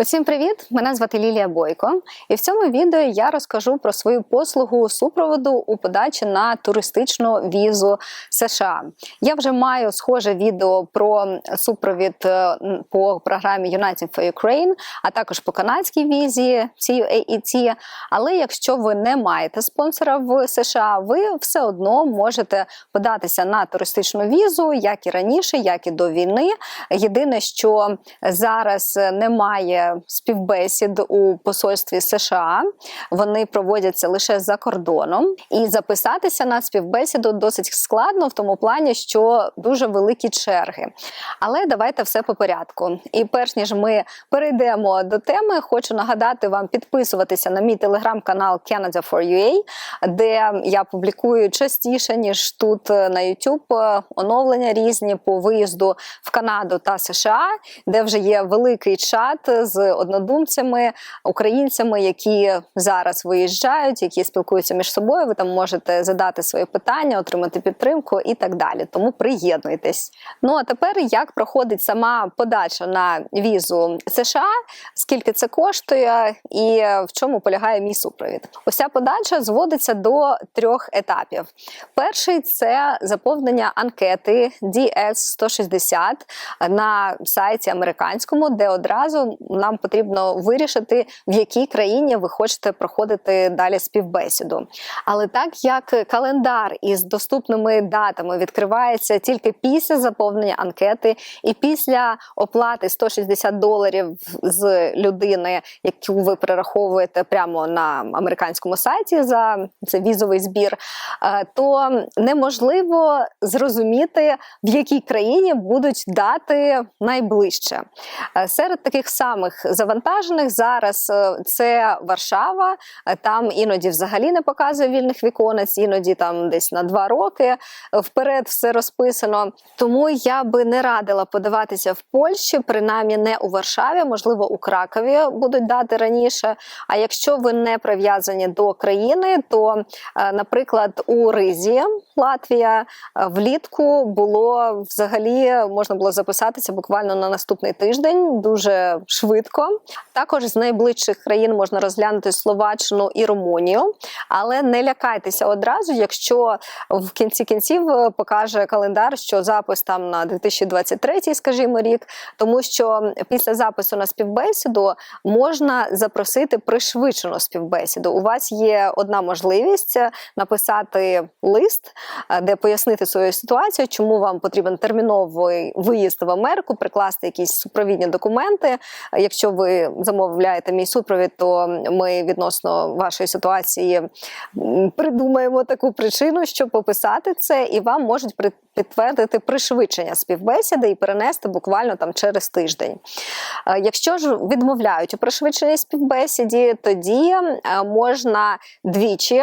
Усім привіт! Мене звати Лілія Бойко, і в цьому відео я розкажу про свою послугу супроводу у подачі на туристичну візу США. Я вже маю схоже відео про супровід е, по програмі United for Ukraine, а також по канадській візі CUAET. Але якщо ви не маєте спонсора в США, ви все одно можете податися на туристичну візу, як і раніше, як і до війни. Єдине, що зараз немає співбесід у посольстві США. Вони проводяться лише за кордоном, і записатися на співбесіду досить складно в тому плані, що дуже великі черги. Але давайте все по порядку. І перш ніж ми перейдемо до теми, хочу нагадати вам підписуватися на мій телеграм-канал Canada for UA, де я публікую частіше ніж тут е, на YouTube е, оновлення різні по виїзду в Канаду та США, де вже є великий чат з однодумцями, українцями, які зараз виїжджають, які спілкуються між собою. Ви там можете задати свої питання, отримати підтримку і так далі. Тому приєднуйтесь. Ну а тепер як проходить сама подача на візу США, скільки це коштує і в чому полягає мій супровід? Уся подача зводиться до трьох етапів. Перший це заповнення анкети DS 160 на сайті американському, де одразу нам потрібно вирішити, в якій країні ви хочете проходити далі співбесіду. Але так як календар із доступними датами відкривається тільки після заповнення анкети і після оплати 160 доларів з людини, яку ви перераховуєте прямо на американському сайті за це візовий збір, е, то неможливо зрозуміти, в якій країні будуть дати найближче. Е, Серед таких самих завантажених зараз е, це Варшава. Е, Там іноді взагалі не показує вільних віконець, іноді там десь на два роки вперед все розписано. Тому я би не радила подаватися в Польщі, принаймні не у Варшаві, можливо, у Кракові будуть дати раніше. А якщо ви не прив'язані до країни, то, е, наприклад, у Ризі, Латвія, влітку було взагалі можна було записатися буквально на наступний тиждень, дуже швидко. Також з найближчих країн можна розглянути Словаччину і Румунію, але не лякайтеся одразу, якщо в кінці кінців е, покаже календар, що запис там на 2023, скажімо, рік, тому що після запису на співбесіду можна запросити пришвидшену співбесіду. У вас є одна можливість е, написати лист, е, де пояснити свою ситуацію, чому вам потрібен терміновий виїзд в Америку, прикласти якісь супровідні документи. Якщо ви замовляєте мій супровід, то ми відносно вашої ситуації придумаємо таку причину, щоб пописати це, і вам можуть підтвердити пришвидшення співбесіди і перенести буквально там через тиждень. Е, Якщо ж відмовляють у пришвидшеній співбесіді, тоді е, можна двічі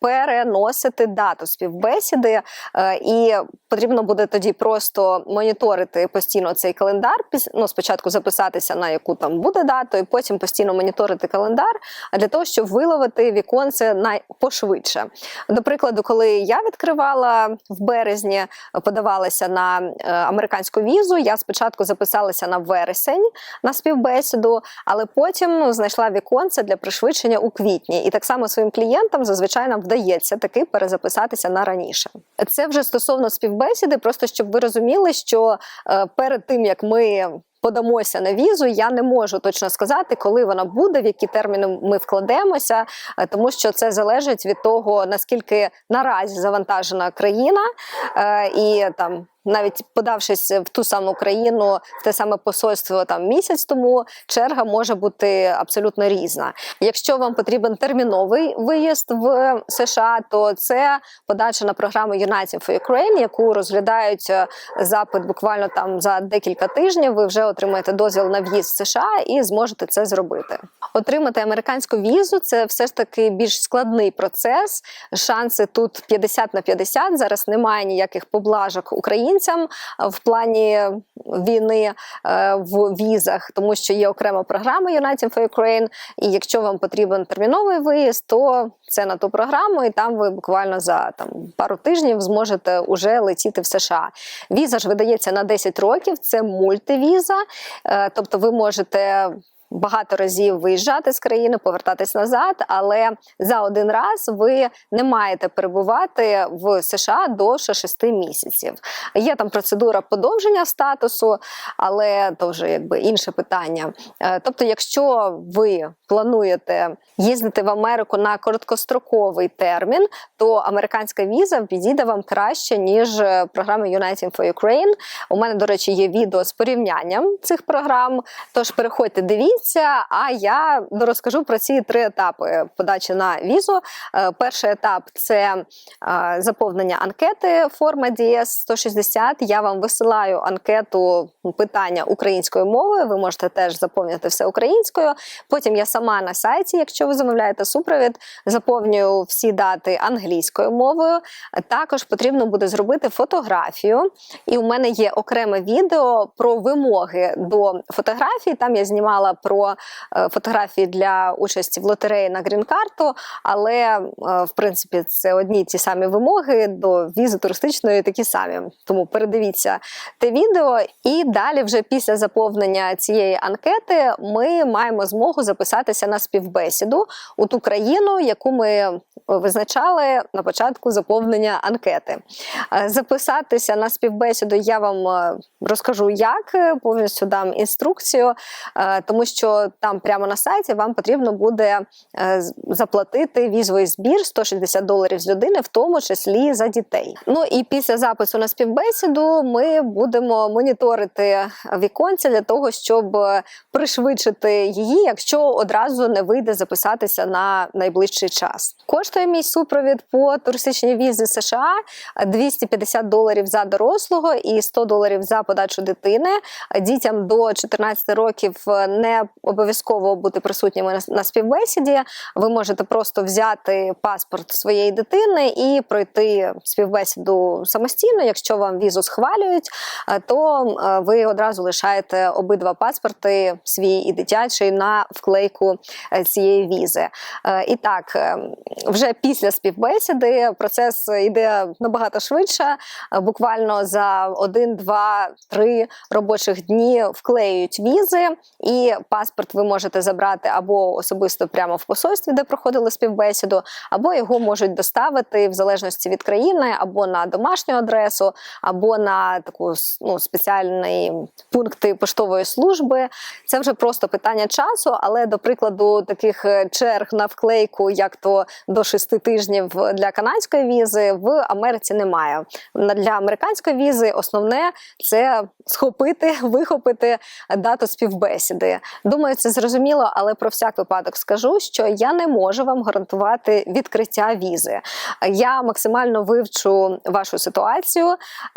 переносити дату співбесіди, е, і потрібно буде тоді просто моніторити постійно цей календар. Ну, спочатку записатися на яку там буде дату, і потім постійно моніторити календар для того, щоб виловити віконце найпошвидше. До прикладу, коли я відкривала в березні, подавалася на е, американську візу, я спочатку записалася на вересень на співбесіду, але потім знайшла віконце для пришвидшення у квітні. І так само своїм клієнтам зазвичай нам вдається таки перезаписатися на раніше. Це вже стосовно співбесіди, просто щоб ви розуміли, що е, перед тим як ми. Подамося на візу, я не можу точно сказати, коли вона буде, в які терміни ми вкладемося, е, тому що це залежить від того, наскільки наразі завантажена країна, е, і там. Навіть подавшись в ту саму країну, в те саме посольство там місяць тому, черга може бути абсолютно різна. Якщо вам потрібен терміновий виїзд в США, то це подача на програму United for Ukraine, яку розглядають е, запит буквально там за декілька тижнів. Ви вже отримаєте дозвіл на в'їзд в США і зможете це зробити. Отримати американську візу це все ж таки більш складний процес. Шанси тут 50 на 50. Зараз немає ніяких поблажок українцям в плані війни е, в візах, тому що є окрема програма United for Ukraine, І якщо вам потрібен терміновий виїзд, то це на ту програму, і там ви буквально за там пару тижнів зможете уже летіти в США. Віза ж видається на 10 років. Це мультивіза, е, тобто ви можете багато разів виїжджати з країни, повертатись назад, але за один раз ви не маєте перебувати в США довше 6 місяців. Є там процедура подовження статусу, але то вже якби інше питання. Е, Тобто, якщо ви плануєте їздити в Америку на короткостроковий термін, то американська віза підійде вам краще ніж е, програма United for Ukraine. У мене, до речі, є відео з порівнянням цих програм. Тож переходьте, дивіться. А я розкажу про ці три етапи подачі на візу. Е, Перший етап це е, заповнення анкети форма DS 160. Я вам висилаю анкету питання українською мовою. Ви можете теж заповнити все українською. Потім я сама на сайті, якщо ви замовляєте супровід, заповнюю всі дати англійською мовою. Також потрібно буде зробити фотографію. І у мене є окреме відео про вимоги до фотографій. Там я знімала про е, фотографії для участі в лотереї на грін-карту, але е, в принципі це одні ті самі вимоги до візи туристичної такі самі. Тому передивіться те відео, і далі, вже після заповнення цієї анкети, ми маємо змогу записатися на співбесіду у ту країну, яку ми визначали на початку заповнення анкети. Е, Записатися на співбесіду я вам розкажу, як повністю дам інструкцію, тому що там прямо на сайті вам потрібно буде е, заплатити візовий збір 160 доларів з людини, в тому числі за дітей. Ну і після запису на співбесіду ми будемо моніторити віконця для того, щоб пришвидшити її, якщо одразу не вийде записатися на найближчий час. Коштує мій супровід по туристичній візі США 250 доларів за дорослого і 100 доларів за подачу дитини. Дітям до 14 років не обов'язково бути присутніми на- співбесіді. Ви можете просто взяти паспорт своєї дитини і пройти співбесіду самостійно. Якщо вам візу схвалюють, е, то е, ви одразу лишаєте обидва паспорти, свій і дитячий, на вклейку е, цієї візи. І так, вже після співбесіди процес йде набагато швидше. Буквально за один, два, три робочих дні вклеюють візи, і паспорт ви можете забрати або особисто прямо в посольстві, де проходили співбесіду, або його можуть доставити в залежності від країни, або на домашню адресу, або на таку ну, спеціальний пункти поштової служби. Це вже просто питання часу, але до прикладу, таких е, черг на вклейку, як то до шести тижнів для канадської візи, в Америці немає. Для американської візи основне це схопити, вихопити дату співбесіди. Думаю, це зрозуміло, але про всяк випадок скажу, що я не можу вам гарантувати відкриття візи. Я максимально вивчу вашу ситуацію,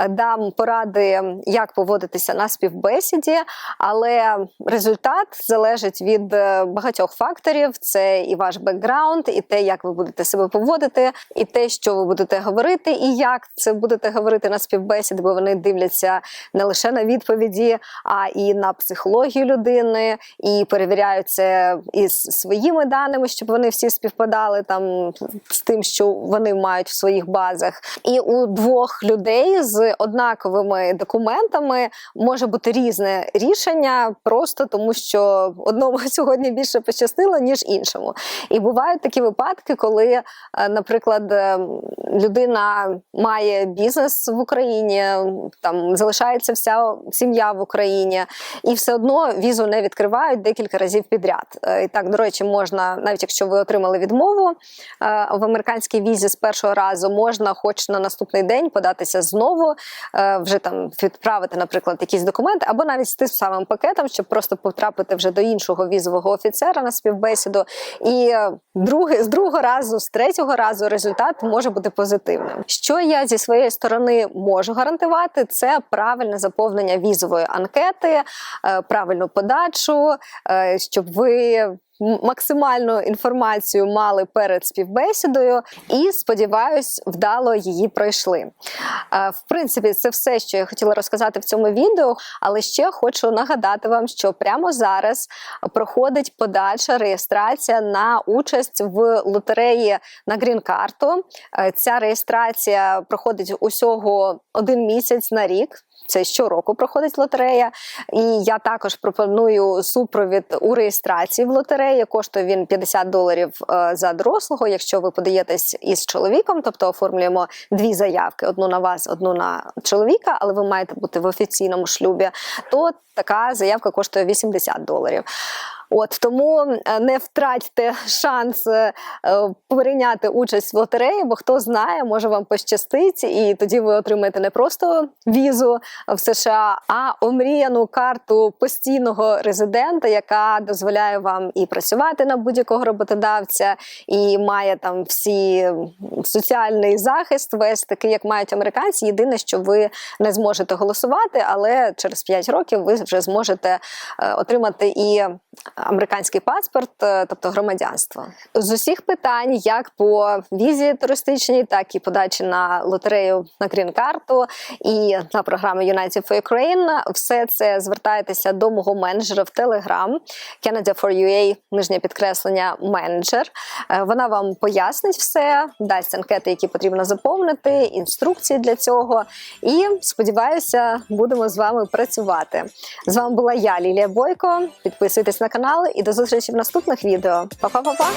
дам поради, як поводитися на співбесіді, але результат залежить від е, багатьох факторів: це і ваш бекграунд, і те, як ви будете себе поводити, і те, що ви будете говорити, і як це будете говорити на співбесіді, бо вони дивляться не лише на відповіді, а і на психологію людини, і перевіряють це із своїми даними, щоб вони всі співпадали там з тим, що вони мають в своїх базах. І у двох людей з однаковими документами може бути різне рішення, просто тому що одному сьогодні більше пощастило, ніж іншому. І бувають такі випадки, коли, е, наприклад, е, людина має бізнес в Україні, там залишається вся сім'я в Україні, і все одно візу не відкривають декілька разів підряд. Е, І так, до речі, можна, навіть якщо ви отримали відмову е, в американській візі з першого разу, можна, хоч на наступний день, податися знову, е, вже там відправити, наприклад, якісь документи, або навіть з тим самим пакетом, щоб просто потрапити вже до іншого візового офіцера на співбесіду. І другий, з другого разу, з третього разу результат може бути позитивним. Що я зі своєї сторони можу гарантувати, це правильне заповнення візової анкети, правильну подачу, е, щоб ви максимальну інформацію мали перед співбесідою, і сподіваюсь, вдало її пройшли. Е, В принципі, це все, що я хотіла розказати в цьому відео. Але ще хочу нагадати вам, що прямо зараз проходить подальша реєстрація на участь в лотереї на грін-карту. Е, Ця реєстрація проходить усього один місяць на рік. Це щороку проходить лотерея. І я також пропоную супровід у реєстрації в лотереї. Коштує він 50 доларів е, за дорослого. Якщо ви подаєтесь із чоловіком, тобто оформлюємо дві заявки: одну на вас, одну на чоловіка, але ви маєте бути в офіційному шлюбі, то така заявка коштує 80 доларів. От тому е, не втратьте шанс е, е, прийняти участь в лотереї, бо хто знає, може вам пощастить, і тоді ви отримаєте не просто візу в США, а омріяну карту постійного резидента, яка дозволяє вам і працювати на будь-якого роботодавця, і має там всі соціальний захист, весь такий, як мають американці. Єдине, що ви не зможете голосувати, але через 5 років ви вже зможете отримати і американський паспорт, е, тобто громадянство. З усіх питань, як по візі туристичній, так і подачі на лотерею на грін-карту і на програму United for Ukraine, все це звертайтеся до мого менеджера в Telegram Canada for UA, нижнє підкреслення менеджер. Е, Вона вам пояснить все, дасть анкети, які потрібно заповнити, інструкції для цього. І сподіваюся, будемо з вами працювати. З вами була я, Лілія Бойко. Підписуйтесь на канал і до зустрічі в наступних відео. Па-па-па-па!